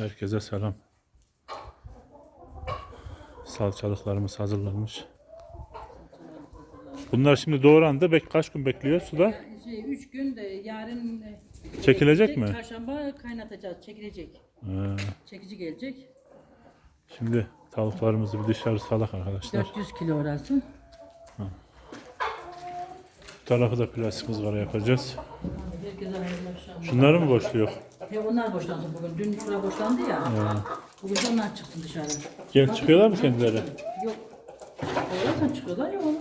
Herkese selam. Salçalıklarımız hazırlanmış. Bunlar şimdi doğrandı. Bek kaç gün bekliyor suda? Şey, üç gün de yarın e, Çekilecek mi? Çarşamba kaynatacağız, çekilecek. Ha, Çekici gelecek. şimdi tavuklarımızı bir dışarı salak arkadaşlar. 400 kilo orası. Bu tarafı da plastik ızgara yapacağız. Şunları mı boşluyor? He, onlar boşlansın bugün. Dün şura boşlandı ya. Bugün de onlar çıksın dışarı. Gel çıkıyorlar mı kendileri? Yok. Oradan çıkıyorlar ya oğlum.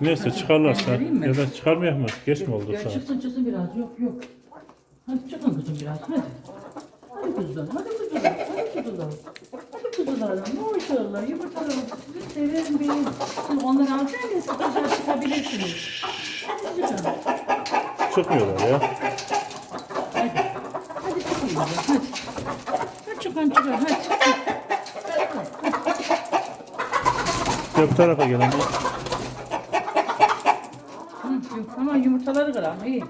Neyse çıkarlarsa. Vereyim mi? Ya da çıkarmayak mı? Geç mi oldu Ya saat? çıksın çıksın biraz. Yok yok. Hadi çıkın kızım biraz. Hadi. Hadi kuzular. Hadi kuzular. Hadi kuzular. Hadi kuzular. Maşallah. Yumurtalar. Sizi severim benim. Siz onları alsaydınız dışarı çıkabilirsiniz. Hadi çıkın. Çıkmıyorlar ya. Hadi. Hadi çıkın kızım. Hadi. Hadi çıkın çıkın. Hadi. Ya bu tarafa gel ama. Hı, yok ama yumurtaları kıram. iyi.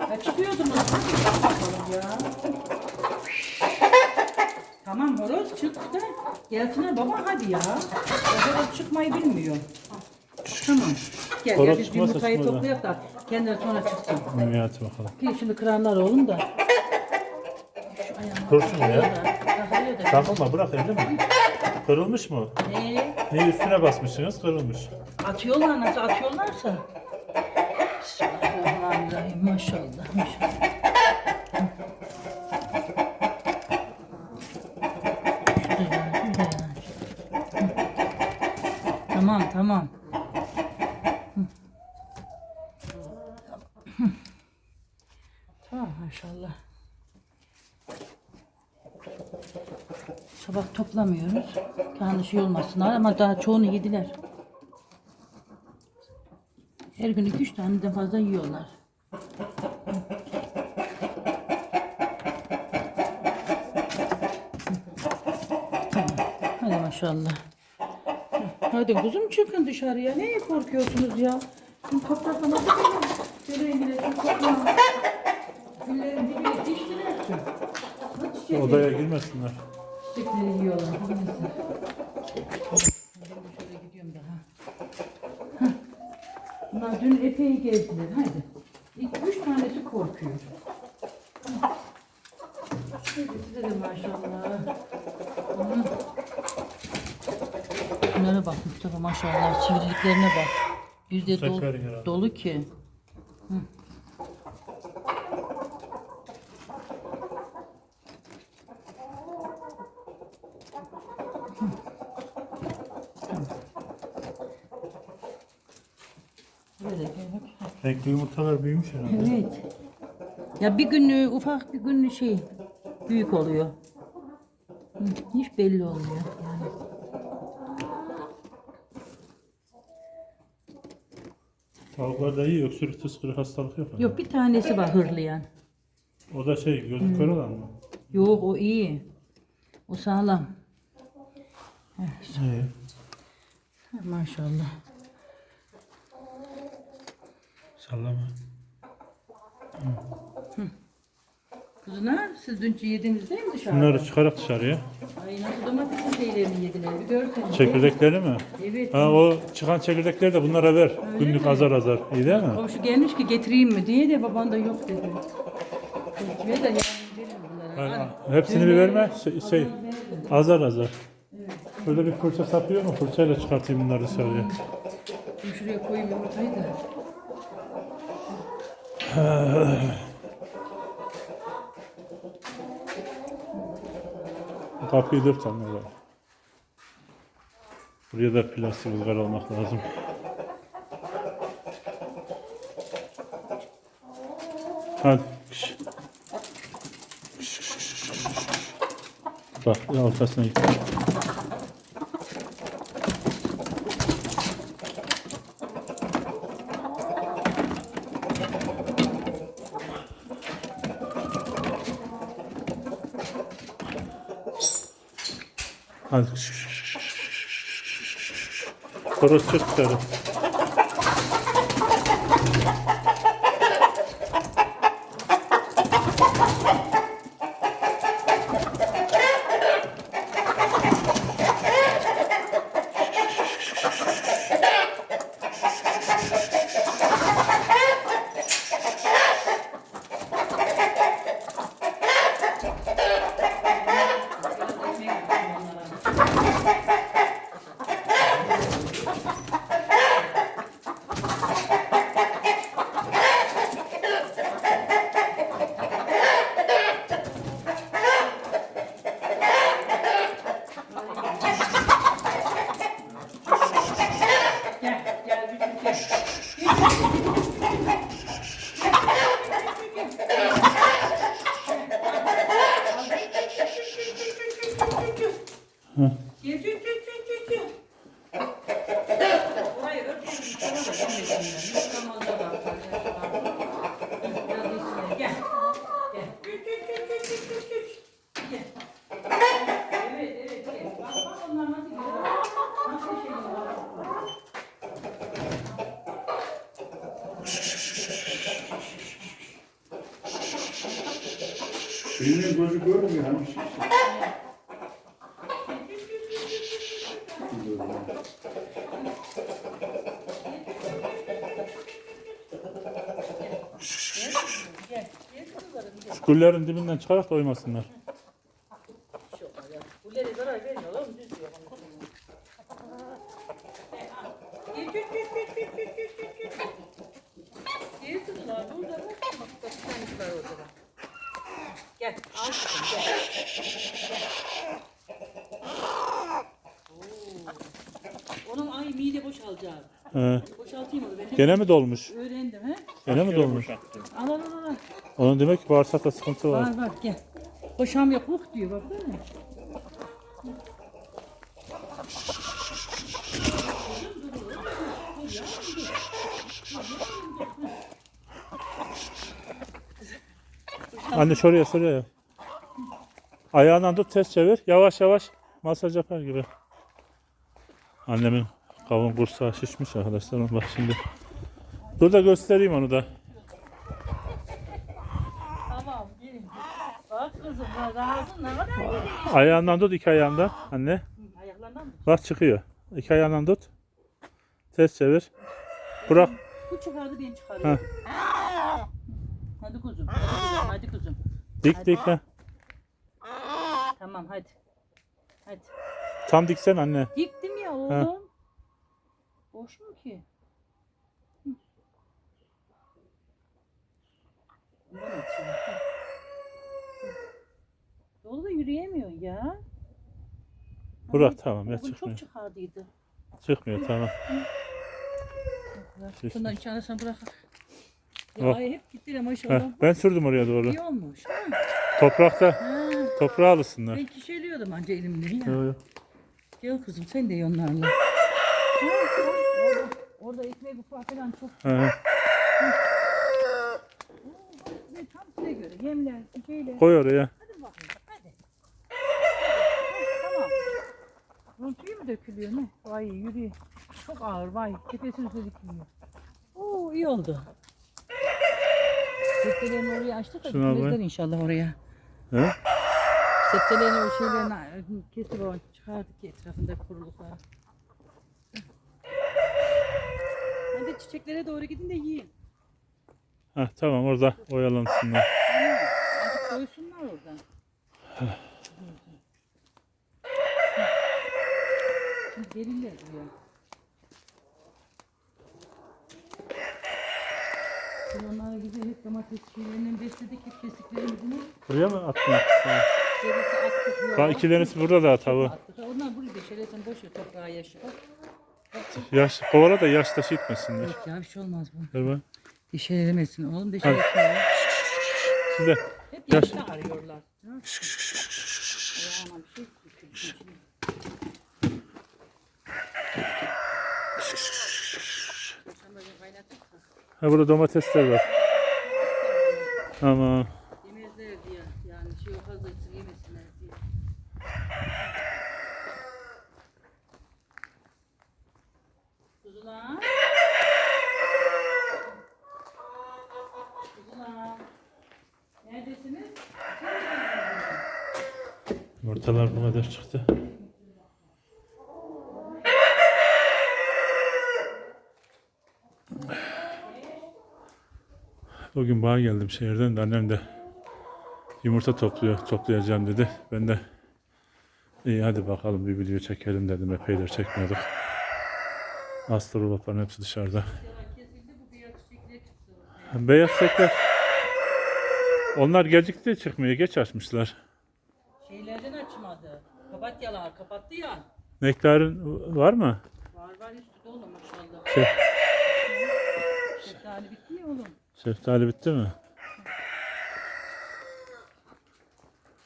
Ya bakalım ya. Tamam horoz çık da gelsene baba hadi ya. O horoz çıkmayı bilmiyor. Tamam. Gel Horoz gel biz çıkmazsa yumurtayı çıkmaz ha. da kendileri sonra çıksın. Hadi bakalım. Ki şimdi kıranlar oğlum da. Şu ayağıma Dursun ya. Takılıyor da. Takılma bırak elini mi? Kırılmış mı? Ee, Ne üstüne basmışsınız kırılmış. atıyorlar nasıl atıyorlarsa. Bismillahirrahmanirrahim maşallah maşallah. Tamam. Tamam maşallah. Sabah toplamıyoruz. Kendi şey olmasınlar ama daha çoğunu yediler. Her gün iki üç taneden fazla yiyorlar. Hadi maşallah. Hadi kuzum çıkın dışarıya. Neye korkuyorsunuz ya? Şimdi toprak ama Şöyle ilgili toprak. Güllerin dibine diştiler ki. Odaya girmesinler. Çiçekleri yiyorlar. Şöyle gidiyorum daha. Hah. Bunlar dün epey gezdiler. Hadi. İki, üç tanesi korkuyor. Hah. Size de maşallah. Hı. Bunlara bak Mustafa maşallah. Sivriliklerine bak. Yüzde dolu, dolu ki. Böyle gel bak. Renkli yumurtalar büyümüş herhalde. Evet. Ya bir günlüğü ufak bir günlüğü şey büyük oluyor. Hiç belli olmuyor yani. Tavuklar da iyi öksürük tıskırık hastalık yok. Yok bir tanesi var hırlayan. O da şey gözü kör olan mı? Yok o iyi. O sağlam. İyi. Ha, Maşallah. Sallama. Kuzular siz dün yediniz değil mi dışarıda? Bunları çıkarak dışarıya. Ay nasıl domatesin şeylerini yediler bir görseniz. Çekirdekleri mi? Evet. Ha o çıkan çekirdekleri de bunlara ver. Günlük mi? azar azar. İyi değil mi? Komşu gelmiş ki getireyim mi diye de baban da yok dedi. Kime de yani verin bunlara. Ha. Hepsini bir verme. Şey, şey, azar azar. Şöyle bir fırça sapıyor mu? Fırçayla çıkartayım bunları dışarıya. Dur şuraya koyayım yumurtayı da. Kapıyı dört tane var. Buraya da plastik ızgara almak lazım. Hadi. Kış. Kış, kış, kış, kış, kış. Bak ya ortasına git. Kış. Horoz çık dışarı. Hı. Gel gel gel gel gel. gel. Orayı örteyim. Tamam da bilmesinler. Yıkamazlar da. Biraz üstüne. Gel. Gel. Gel gel gel gel gel gel. Gel. Evet evet gel. Bak bak onlar nasıl geliyor. Nasıl şey var. Birinin gözü görmüyor hani. Güllerin dibinden çıkarak da oymasınlar. Gene mi dolmuş? Öğrendim he. Gene mi dolmuş? Al al al al. Onun demek ki bağırsakta sıkıntı var. Var var gel. Boşam yok huk diyor bak değil mi? Anne şuraya şuraya. Ayağından tut ters çevir. Yavaş yavaş masaj yapar gibi. Annemin kavun kursağı şişmiş arkadaşlar. Bak şimdi. Dur da göstereyim onu da. Tamam gelin. Bak kızım bak ağzın ne kadar geniş. Ayağından tut iki ayağında anne. Ayaklarından mı? Bak çıkıyor. İki ayağından tut. Ters çevir. Bırak. Bu çıkardı ben çıkarıyorum. Hadi kuzum. Hadi kuzum. Hadi kuzum. Dik dik ha. Tamam hadi. Hadi. Tam diksen anne. Diktim ya oğlum. Boş mu ki? Hı. Hı. Yolda yürüyemiyor ya. Bırak tamam ya çıkmıyor. çok çıkardıydı. Çıkmıyor tamam. Şişmiş. Bundan içeride sen bırak. Oh. Ya ay hep gitti de maşallah. Heh, ben sürdüm oraya doğru. İyi olmuş. Ha? Toprakta. Ha. Toprağa alışsınlar. Ben kişeliyordum anca elimle. Ya. Yo, yo. Gel kızım sen de ye onlarla. Ha, orada, orada ekmek ufağı falan çok. He. Göre. Şeyler. Koy oraya. Hadi bakayım. Hadi. Tamam. Bunun tüyü mü dökülüyor ne? Vay yürü. Çok ağır vay. Tepesini üstüne dikiliyor. Oo iyi oldu. Septelerini oraya açtık da Şuna bak. inşallah oraya. He? Septelerini o şeylerini kesip o çıkardık ki etrafında kuruluklar. Hadi çiçeklere doğru gidin de yiyin. Heh, tamam orada oyalansınlar. Doysunlar oradan. Şimdi Gelirler buraya. Biz onlara güzel hep domates şeylerinden besledik hep kesiklerimizini. Buraya mı attın? Gerisi attık. tanesi burada da tavuğu. Attık. Onlar buraya şöyle sen boş ver toprağa yaşı. Bak. Yaş, kovala da yaş taşı gitmesinler. Yok ya bir şey olmaz bu. Ver bak. Deşelemesin oğlum deşelesin. ya. Size. Gel. arıyorlar. Ha burada domatesler var. Ama Yumurtalar bu kadar çıktı. Bugün bağa geldim şehirden de annem de yumurta topluyor, toplayacağım dedi. Ben de iyi hadi bakalım bir video çekelim dedim. Epeydir çekmiyorduk. Astrologların hepsi dışarıda. Beyaz sekler. Onlar gecikti çıkmıyor. Geç açmışlar. Açmadı. Papatyalar kapattı ya. Nektarın var mı? Var var üstü dolu maşallah. Şey, Şeftali bitti ya oğlum. şeftali bitti mi?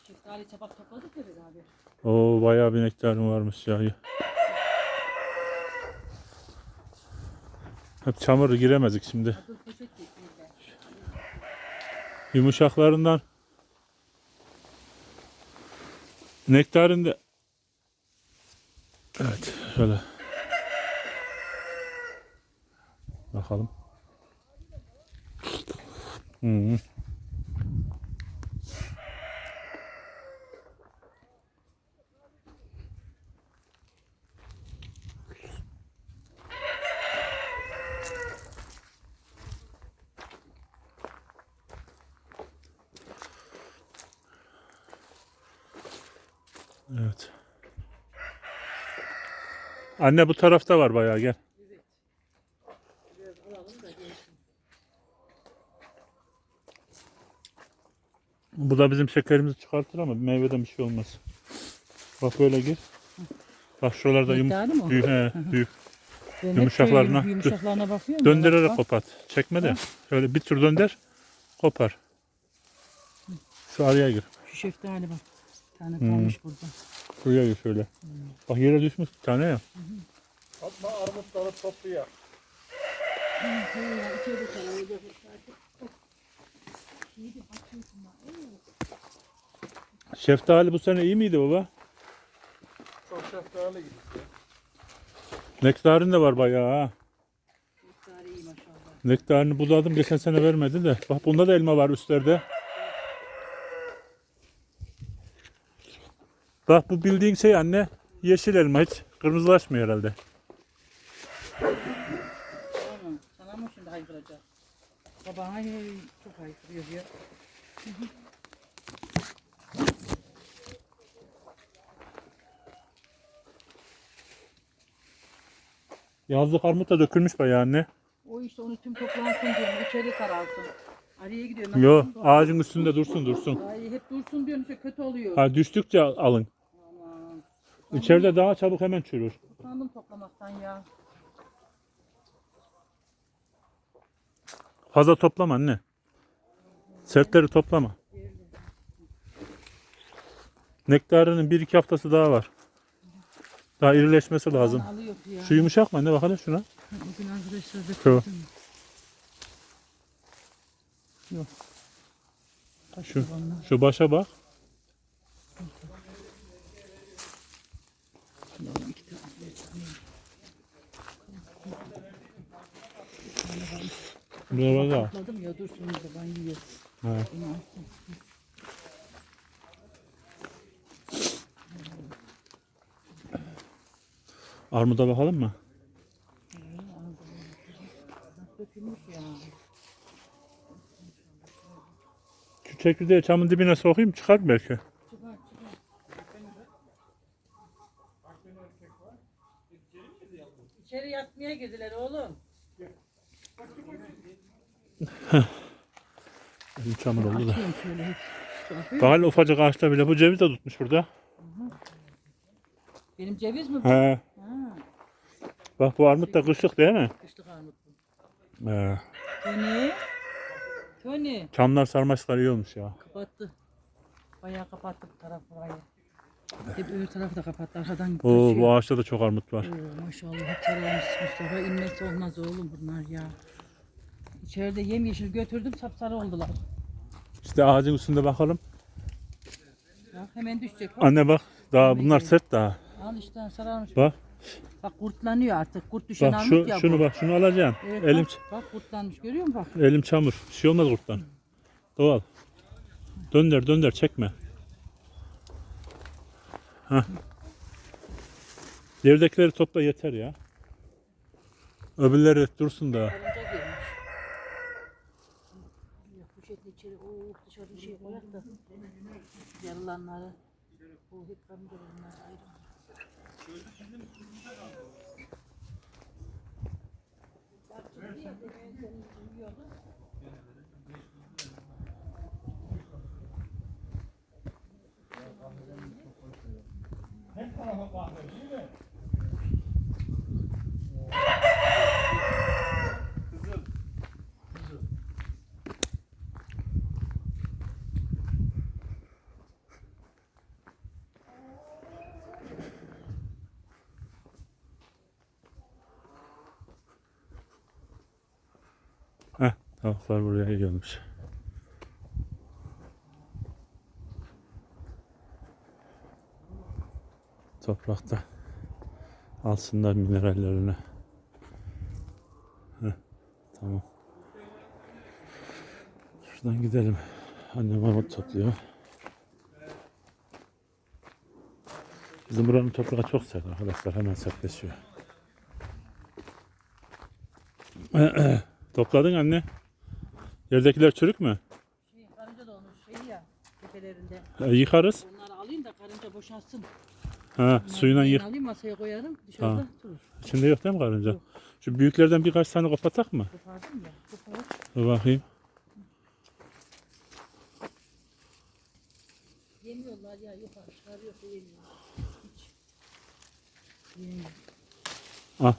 Şeftali sabah topladık ya beraber. Oo bayağı bir nektarın varmış ya. Hep çamur giremedik şimdi. Dur poşet. Yumuşaklarından nektarın da Evet şöyle bakalım. Hı Evet. Anne bu tarafta var bayağı gel. Bu da bizim şekerimizi çıkartır ama meyveden bir şey olmaz. Bak böyle gir. Bak şuralarda yum büyük, he, büyük. Yumuşaklarına- Yumuşaklarına bakıyorum. Döndürerek Bak, kopat. Çekme de. Şöyle bir tur dönder. Kopar. Şu araya gir. Şu şeftali bak. Tane Hmm. kalmış burada. Şuraya şöyle. Bak yere düşmüş bir tane ya. Fatma armutları topluyor. Şeftali bu sene iyi miydi baba? Çok şeftali gidiyor. Nektarın da var bayağı ha. Şeftali iyi maşallah. Nektarını buladım geçen sene vermedi de. Bak bunda da elma var üstlerde. Bak bu bildiğin şey anne. Yeşil elma hiç kırmızılaşmıyor herhalde. Tamam. Sana mı şimdi haykıracak? Baba hayır çok haykırıyor ya. Yazlık armut da dökülmüş bayağı anne. O işte onu tüm toplansın diyorum. içeri saralsın. Araya gidiyorum. Yo ağacın üstünde dursun dursun. Ay hep dursun diyorum işte kötü oluyor. Ha düştükçe alın. İçeride daha çabuk hemen çürür. Utandım toplamaktan ya. Fazla toplama anne. Sertleri toplama. Nektarının bir iki haftası daha var. Daha irileşmesi lazım. Bana alıyor ya. Şu yumuşak mı anne bakalım şuna. Bugün arkadaşlar da Şu. Yok. Şu, şu başa bak. Burada bak. Topladım ya dursun da ben yiyorum. Alsın. Armuda bakalım mı? Şu çekirdeği çamın dibine sokayım çıkar belki. Çıkar çıkar. İçeri yatmaya girdiler oğlum. Elim çamur oldu da. Bak hele ufacık ağaçta bile bu ceviz de tutmuş burada. Benim ceviz mi bu? He. Ha, Bak bu armut da kışlık değil mi? kışlık armut bu. He. Tony. Tony. Çamlar sarmaşıklar iyi olmuş ya. Kapattı. Bayağı kapattı bu taraf burayı. Hep öbür tarafı da kapattı. Arkadan Oo, taşıyor. bu ağaçta da çok armut var. Oo, maşallah hep sarılmış Mustafa. İnmesi olmaz oğlum bunlar ya. İçeride yemyeşil götürdüm sapsarı oldular. İşte ağacın üstünde bakalım. Bak hemen düşecek. Bak, Anne bak daha bunlar sert daha. Al işte sararmış. Bak Bak kurtlanıyor artık. Kurt düşen bak armut şu ya şunu bu. bak şunu alacaksın. Evet, Elim bak, bak kurtlanmış görüyor musun bak. elim çamur. Bir şey olmaz kurttan. Doğal. Dönder dönder çekme. Hah. Yerdekileri topla yeter ya. Öbürleri dursun da. Girmiş. yarılanları bu ikram görevliler ayrı. Şöyle bizim kurumda kaldı. Bak, evet. Tavuklar buraya gelmiş. Toprakta alsınlar minerallerini. Heh, tamam. Şuradan gidelim. Annem armut topluyor. Bizim buranın toprağı çok sert arkadaşlar. Hemen sertleşiyor. Topladın anne. Yerdekiler çürük mü? Şey, karınca da olmuş şey ya tepelerinde. E, yıkarız. Onları alayım da karınca boşalsın. Ha, suyuna Onları yık. Alayım masaya koyarım dışarıda Tamam. durur. İçinde yok değil mi karınca? Şu büyüklerden birkaç tane kopatak mı? Kopardım ya. Kopar. Dur bakayım. Yemiyorlar ya yok çıkarıyor da yemiyor. Hiç. Yemiyor. Ah.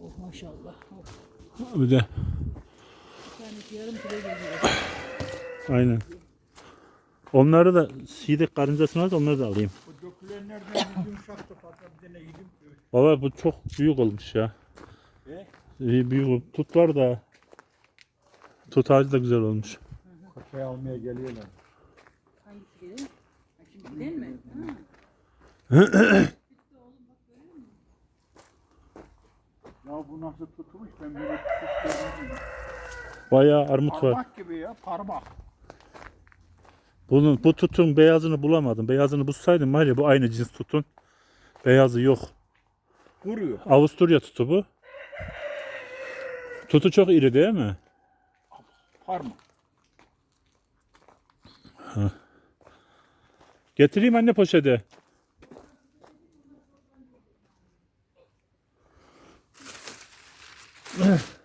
Oh maşallah. Oh. Bir de yarım kilo geliyor. aynen. Onları da sidek karıncasını al da onları da alayım. Bu dökülenlerden bir yumuşaktı fazla bir tane yedim. Baba bu çok büyük olmuş ya. E? İyi büyük Tut var da. Tut ağacı da güzel olmuş. Kaçayı almaya geliyorlar. Hangisi gelir? Ha, şimdi gidelim mi? Ha. Ya bu nasıl tutmuş ben böyle tutmuş Bayağı armut var. Parmak gibi ya parmak. Bunun bu tutun beyazını bulamadım. Beyazını bulsaydım var ya bu aynı cins tutun. Beyazı yok. Vuruyor. Avusturya tutu bu. Tutu çok iri değil mi? Parmak. Getireyim anne poşete.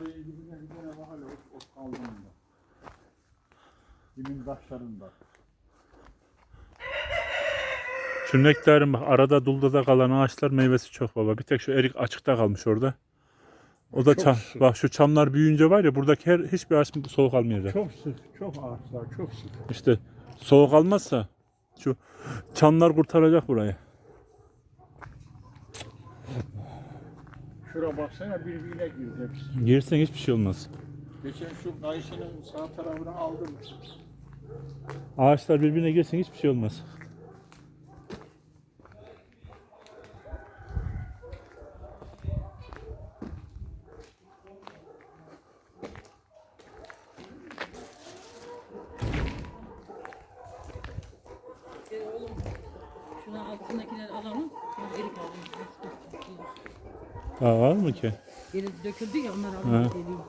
Çamları dibine gidene bak hele ot, ot kaldığında. Dibin taşlarında. Nektarın bak arada dulda kalan ağaçlar meyvesi çok baba. Bir tek şu erik açıkta kalmış orada. O da Çok çam. sık. Bak şu çamlar büyüyünce var ya buradaki her hiçbir ağaç soğuk almayacak. Çok sık, çok ağaçlar, çok sık. İşte soğuk almazsa şu çamlar kurtaracak burayı. Şura baksana birbirine girdi hepsi. Girsen hiçbir şey olmaz. Geçen şu kayısının sağ tarafını aldım. Ağaçlar birbirine girsen hiçbir şey olmaz. Gel oğlum. Şuna altındakileri alalım. Ben erik alayım. Daha var mı ki? Geri döküldü ya onları alayım geleyim.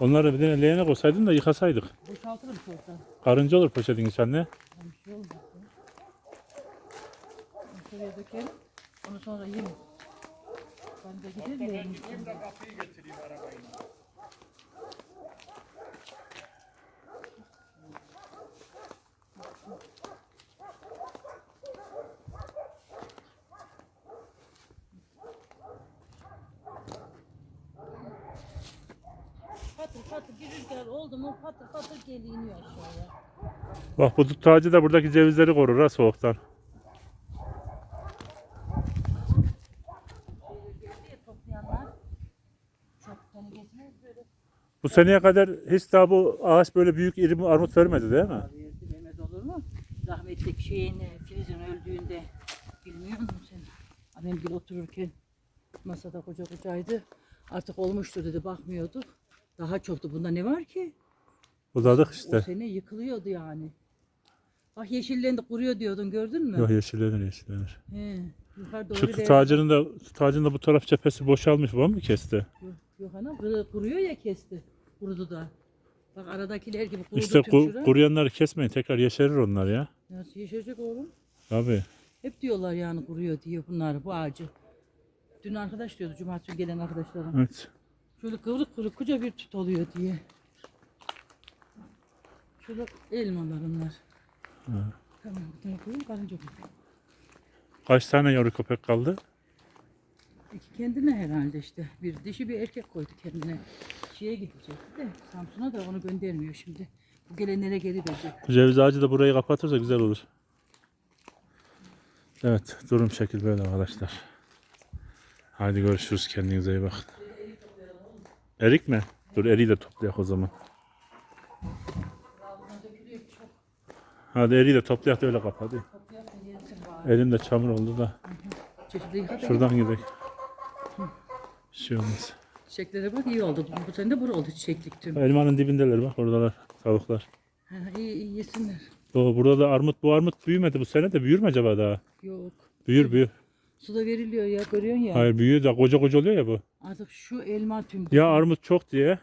Onları bir tane leğene koysaydın da yıkasaydık. Boşaltırım çoktan. Karınca olur poşetin içinde. Bir şey olmaz Şuraya dökelim. Onu sonra yiyeyim. Ben de gidelim ya. Gideyim de kapıyı getireyim arabayla. Bir rüzgar oldu mu patır patır geliyor iniyor aşağıya. Bak bu tut ağacı da buradaki cevizleri korur ha soğuktan. Bu seneye kadar hiç daha bu ağaç böyle büyük iri armut vermedi değil mi? Verdi vermez olur mu? Rahmetli şeyin e, Filiz'in öldüğünde bilmiyor musun sen? Annem bir otururken masada koca kocaydı. Artık olmuştu dedi bakmıyorduk. Daha çoktu. Bunda ne var ki? Budadık O işte. sene yıkılıyordu yani. Bak yeşillendi kuruyor diyordun gördün mü? Yok yeşillenir yeşillenir. He, yukarı doğru Şu tut ağacının da, tut ağacının da bu taraf cephesi boşalmış. Bu mu kesti? Yok, yok kuru- kuruyor ya kesti. Kurudu da. Bak aradakiler gibi kurudu İşte tüm ku- şura. kuruyanları kesmeyin. Tekrar yeşerir onlar ya. Nasıl yeşerecek oğlum? Abi. Hep diyorlar yani kuruyor diye bunlar bu ağacı. Dün arkadaş diyordu cumartesi günü gelen arkadaşlarım. Evet. Şöyle kıvrık kıvrık koca bir tut oluyor diye. Şöyle elmalar onlar. Tamam bir tane koyayım karınca koyayım. Kaç tane yavru köpek kaldı? İki kendine herhalde işte. Bir dişi bir erkek koydu kendine. Şeye gidecekti de Samsun'a da onu göndermiyor şimdi. Bu gelenlere geri verecek. Ceviz ağacı da burayı kapatırsa güzel olur. Evet durum şekil böyle arkadaşlar. Haydi görüşürüz kendinize iyi bakın. Erik mi? Dur eriği de toplayak o zaman. Hadi eriği de toplayak da öyle kap hadi. Elim de çamur oldu da. Şuradan gidelim. Bir şey olmaz. Çiçeklere bak iyi oldu. Bu sene de bura oldu çiçeklik tüm. Elmanın dibindeler bak oradalar tavuklar. Ha, iyi, iyi yesinler. O burada da armut bu armut büyümedi bu sene de büyür mü acaba daha? Yok. Büyür büyür. Su da veriliyor ya görüyorsun ya. Hayır büyüyor da koca koca oluyor ya bu. Artık şu elma tüm. Ya armut çok diye.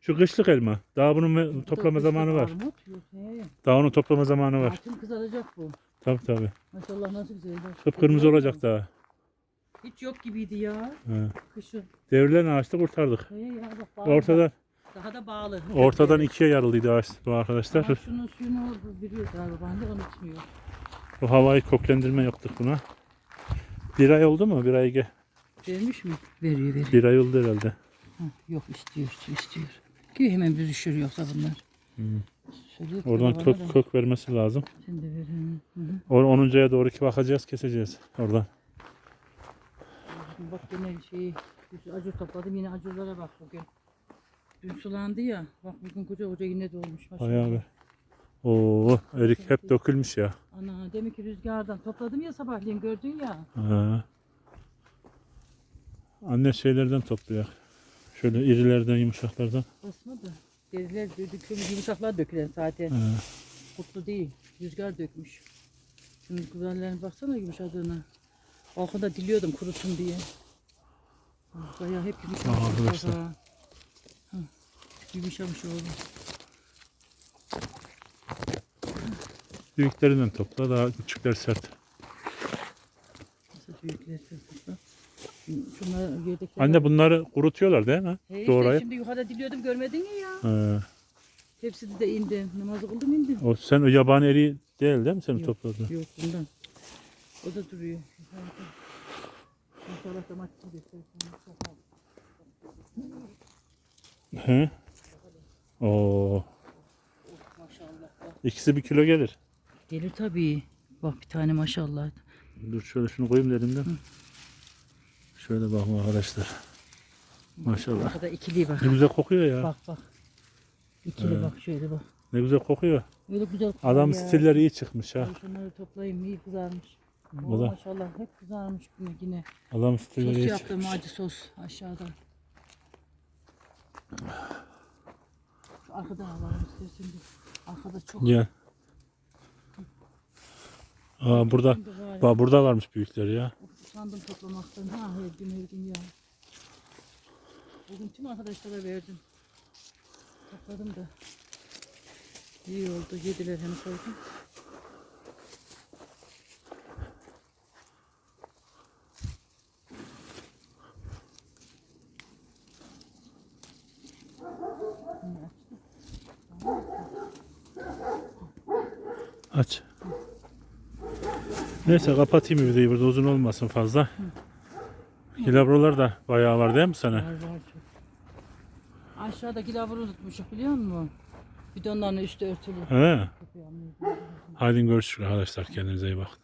Şu kışlık elma. Daha bunun toplama kışlık zamanı var. Armut yok. He. Daha onun toplama zamanı var. Altın kızaracak bu. Tabii tabii. Maşallah nasıl güzel. Kıpkırmızı olacak daha. Hiç yok gibiydi ya. He. Kışın. Devrilen ağaçta kurtardık. He ya bak bağlı. Ortadan Daha da bağlı. ortadan ikiye yarıldıydı ağaç bu arkadaşlar. Ama şunun suyunu biliyor galiba. Ben de unutmuyor. Bu havayı koklendirme yaptık buna. Bir ay oldu mu? Bir ay ge- Vermiş mi? Veriyor veriyor. bir ay oldu herhalde. Hı, yok istiyor istiyor. Ki hemen büzüşür yoksa bunlar. Hmm. Şöyle Oradan kök, da. kök vermesi lazım. Sen de ver. Hı hı. O 10'uncuya doğru ki bakacağız, keseceğiz oradan. Şimdi bak yine şey bir acur topladım yine acurlara bak bugün. Dün sulandı ya. Bak bugün koca koca yine dolmuş. maşallah. Bayağı bir. Oo, erik hep dökülmüş ya. Ana demek ki rüzgardan topladım ya sabahleyin gördün ya. Ha. Anne şeylerden topluyor. Şöyle irilerden, yumuşaklardan. Basmadı. Deriler dökülmüş yumuşaklar dökülen zaten. Ha. Kutlu değil. Rüzgar dökmüş. Şunun güzellerine baksana yumuşadığına. Balkonda diliyordum kurusun diye. Bayağı hep yumuşamış. Aa, arkadaşlar. Hı, Yumuşamış oğlum. Büyüklerinden topla, daha küçükler sert. Nasıl büyükler sırtında. Şunlar. Anne bunları kurutuyorlar değil mi? He işte Doğrayıp. şimdi yukarıda diliyordum görmedin ya ya. Ha. Hepsi de indi. Namazı kıldım indi. O sen o yabani eriği değil değil mi senin Yok. topladığın? Yok bundan. O da duruyor. Yukarıda. İnşallah domatesi göstersen. He? Oo. Maşallah. İkisi bir kilo gelir. Gelir tabii. Bak bir tane maşallah. Dur şöyle şunu koyayım da elimden. Şöyle bakın arkadaşlar. Maşallah. Arkada ikili bak. Ne güzel kokuyor ya. Bak bak. İkili bak şöyle bak. Ne güzel kokuyor. Öyle güzel kokuyor Adam ya. stilleri iyi çıkmış ha. Şunları toplayayım iyi kızarmış. Oo, da- maşallah hep kızarmış yine. yine. Adam Sos stilleri iyi yaptım çıkmış. acı sos aşağıda. Şu arkada alalım istersen. Arkada çok. Gel. Aa burada bak burada varmış büyükleri ya. Utandım toplamaktan. Ha her gün her gün ya. Bugün tüm arkadaşlara verdim. Topladım da. İyi oldu. Yediler hem koydum. Aç. Neyse kapatayım videoyu burada uzun olmasın fazla. Kilabrolar da bayağı var değil mi sana? Var var çok. Aşağıdaki lavuru unutmuşum biliyor musun? Bidonların üstü örtülü. He. Haydi görüşürüz arkadaşlar kendinize iyi bakın.